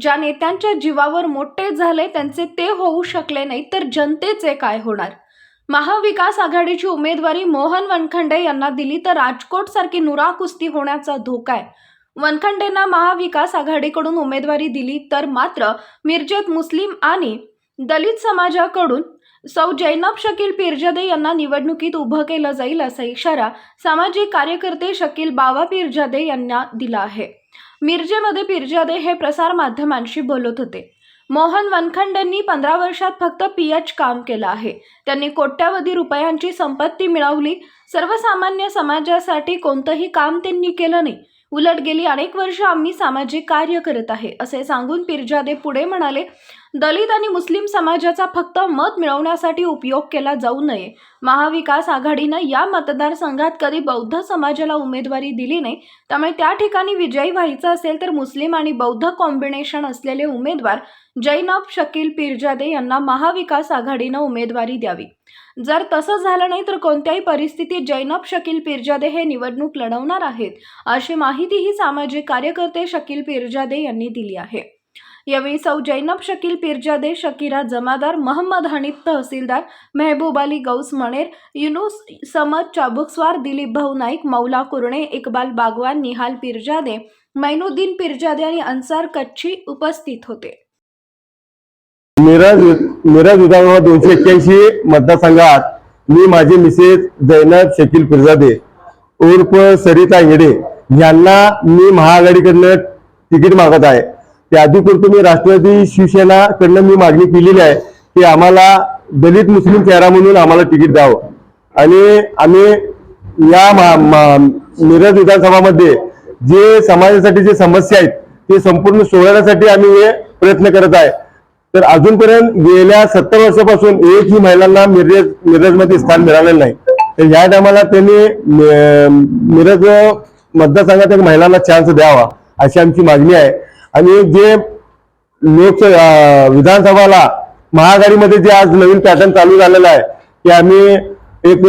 ज्या नेत्यांच्या जीवावर मोठे झाले त्यांचे ते होऊ शकले नाही तर जनतेचे काय होणार? महाविकास आघाडीची उमेदवारी मोहन वनखंडे यांना दिली तर राजकोट सारखी नुरा कुस्ती होण्याचा धोका आहे. वनखंडेंना महाविकास आघाडीकडून उमेदवारी दिली तर मात्र मिरजेत मुस्लिम आणि दलित समाजाकडून सौ जैनब शकील पिरजदे यांना निवडणुकीत उभं केलं जाईल असा इशारा सामाजिक कार्यकर्ते शकील बावा पिरजादे यांना दिला आहे. मिरजेमध्ये पिरजादे हे प्रसार माध्यमांशी बोलत होते. मोहन वनखंडेंनी पंधरा वर्षात फक्त पी एच काम केलं आहे. त्यांनी कोट्यावधी रुपयांची संपत्ती मिळवली. सर्वसामान्य समाजासाठी कोणतंही काम त्यांनी केलं नाही. उलट गेली अनेक वर्ष आम्ही सामाजिक कार्य करत आहे असे सांगून पिरजादे पुढे म्हणाले दलित आणि मुस्लिम समाजाचा फक्त मत मिळवण्यासाठी उपयोग केला जाऊ नये. महाविकास आघाडीनं या मतदारसंघात कधी बौद्ध समाजाला उमेदवारी दिली नाही त्यामुळे त्या ठिकाणी विजयी व्हायचं असेल तर मुस्लिम आणि बौद्ध कॉम्बिनेशन असलेले उमेदवार जैनब शकील पिरजादे यांना महाविकास आघाडीनं उमेदवारी द्यावी. जर तसं झालं नाही तर कोणत्याही परिस्थितीत जैनब शकील पिरजादे हे निवडणूक लढवणार आहेत अशी माहितीही सामाजिक कार्यकर्ते शकील पिरजादे यांनी दिली आहे. यावेळी सौ जैनब शकील पिरजादे शकीरा जमादार महम्मद हनीफ तहसीलदार मेहबूब अली गौस मणेर युनुस समद चाबुकस्वार दिलीप भाऊ नाईक मौला कुरणे इकबाल बागवान निहाल पिरजादे मैनुद्दीन पिरजादे आणि अन्सार कच्छी उपस्थित होते. मिरज मिरज विधानसभा हो दोनशे एक्क्याऐंशी मतदारसंघात मी माझे मिसेस जैनब शकील पिरजादे उर्फ सरिता इंगडे यांना मी महाआघाडीकडनं तिकीट मागत आहे. ते अधिकृत मी राष्ट्रवादी शिवसेनाकडनं मी मागणी केलेली आहे की आम्हाला दलित मुस्लिम चेहरा म्हणून आम्हाला तिकीट द्यावं. आणि आम्ही या मा- मिरज विधानसभामध्ये जे समाजासाठी जे समस्या आहेत ते संपूर्ण सोडवण्यासाठी आम्ही हे प्रयत्न करत आहे. तर अजूनपर्यंत गेल्या सत्तर वर्षापासून एकही महिलांना मिरज मिरजमध्ये स्थान मिळालेलं नाही. तर ह्या टायमाला त्यांनी मिरज मतदारसंघात एक महिलांना चान्स द्यावा अशी आमची मागणी आहे. आणि जे लोक विधानसभाला महाआघाडीमध्ये जे आज नवीन पॅटर्न चालू झालेला आहे की आम्ही एक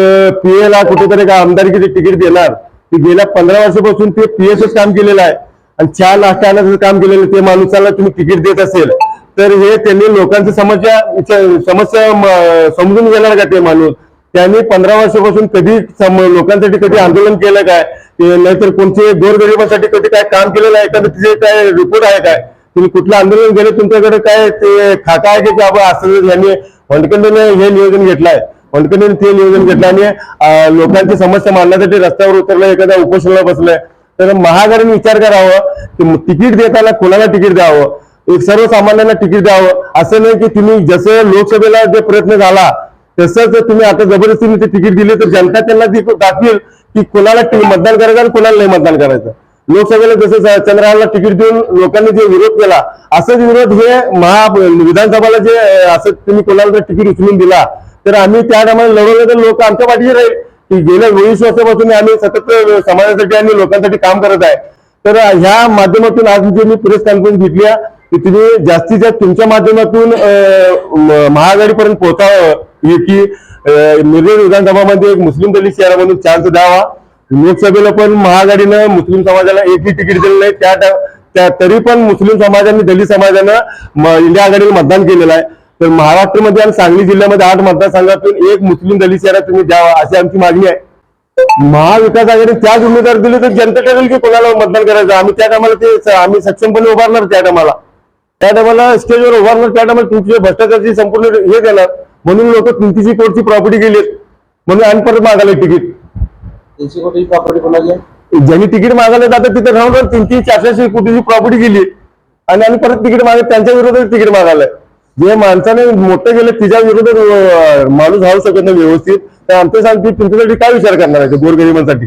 पीए ला कुठेतरी आमदारकीचे तिकीट देणार. ते गेल्या पंधरा वर्षापासून ते पी एच काम केलेलं आहे. आणि चार नाश्ता आणण्याचं काम केलेलं ते माणसाला तुम्ही तिकीट देत असेल. तर हे त्यांनी लोकांची समस्या समस्या समजून घेणार का ते माणूस? त्यांनी पंधरा वर्षापासून कधी सम- लोकांसाठी कधी आंदोलन केलं काय? नाहीतर कोणते गोरगरिबांसाठी कधी काय काम केलेलं आहे? एखादं तिथे काय रिपोर्ट आहे काय? तुम्ही कुठलं आंदोलन केलं? तुमच्याकडे काय ते खाका आहे की बाबा असं यांनी वंडकंडीने हे नियोजन घेतलंय? वंडकंडीने ते नियोजन घेतलं आणि लोकांची समस्या मांडण्यासाठी रस्त्यावर उतरलं एखाद्या उपोषणाला बसलंय तर महागाडीने विचार करावं की तिकीट देताना कोणाला तिकीट द्यावं? एक सर्वसामान्यांना तिकीट द्यावं. असं नाही की तुम्ही जसं लोकसभेला जे प्रयत्न झाला तसंच तुम्ही आता जबरदस्तीने ते तिकीट दिले तर जनता त्यांना दाखवेल की कोणाला मतदान करायचं आणि कोणाला नाही मतदान करायचं. लोकसभेला जसं स- चंद्रहारला तिकीट देऊन लोकांनी जे विरोध केला असंच विरोध हे महा विधानसभाला जे असं तुम्ही कोणाला जर तिकीट उचलून दिला तर आम्ही त्या टायमाला लढवलं तर लोक आमच्या पाठीशी राहील. की गेल्या वीस वर्षापासून आम्ही सतत समाजासाठी आणि लोकांसाठी काम करत आहे. तर ह्या माध्यमातून आज जे मी प्रेस कॉन्फरन्स घेतली आहे की तुम्ही जास्तीत जास्त तुमच्या माध्यमातून महाआघाडीपर्यंत पोहोचावं. की अं, मिरज विधानसभामध्ये एक मुस्लिम दलित शहरामधून चान्स द्यावा. लोकसभेला पण महाआघाडीनं मुस्लिम समाजाला एकही तिकीट दिलं नाही. त्या त्या तरी पण मुस्लिम समाजाने दलित समाजानं इंडिया आघाडीला मतदान केलेलं आहे. तर महाराष्ट्रामध्ये आणि सांगली जिल्ह्यामध्ये आठ मतदारसंघातून एक मुस्लिम दलित शहरा तुम्ही द्यावा अशी आमची मागणी आहे. महाविकास आघाडी त्याच उमेदवार दिले तर जनता ठरेल की कोणाला मतदान करायचं? आम्ही त्या टायमाला ते आम्ही सक्षमपणे उभारणार त्या टायमाला. त्या टायमाला स्टेजवर उभारणार त्या टायमाला तुमची भ्रष्टाचारची संपूर्ण हे देणार म्हणून लोक तुमची कोटची प्रॉपर्टी गेलीत म्हणून आणि परत मागायला तिकीट. तीनशे कोटी प्रॉपर्टी कोणाची आहे? ज्यांनी तिकीट मागायला जातात तिथे राहून तीन तीन चारशे कोटीची प्रॉपर्टी गेली आणि आणि परत तिकीट मागत त्यांच्या विरोधात तिकीट मागायला. जे माणसाने मोठं गेले तिच्या विरोधात अं, माणूस राहू शकत नाही व्यवस्थित. तर आमच्या सांगते तुमच्यासाठी काय विचार करणार आहे ते गोरगरिबांसाठी?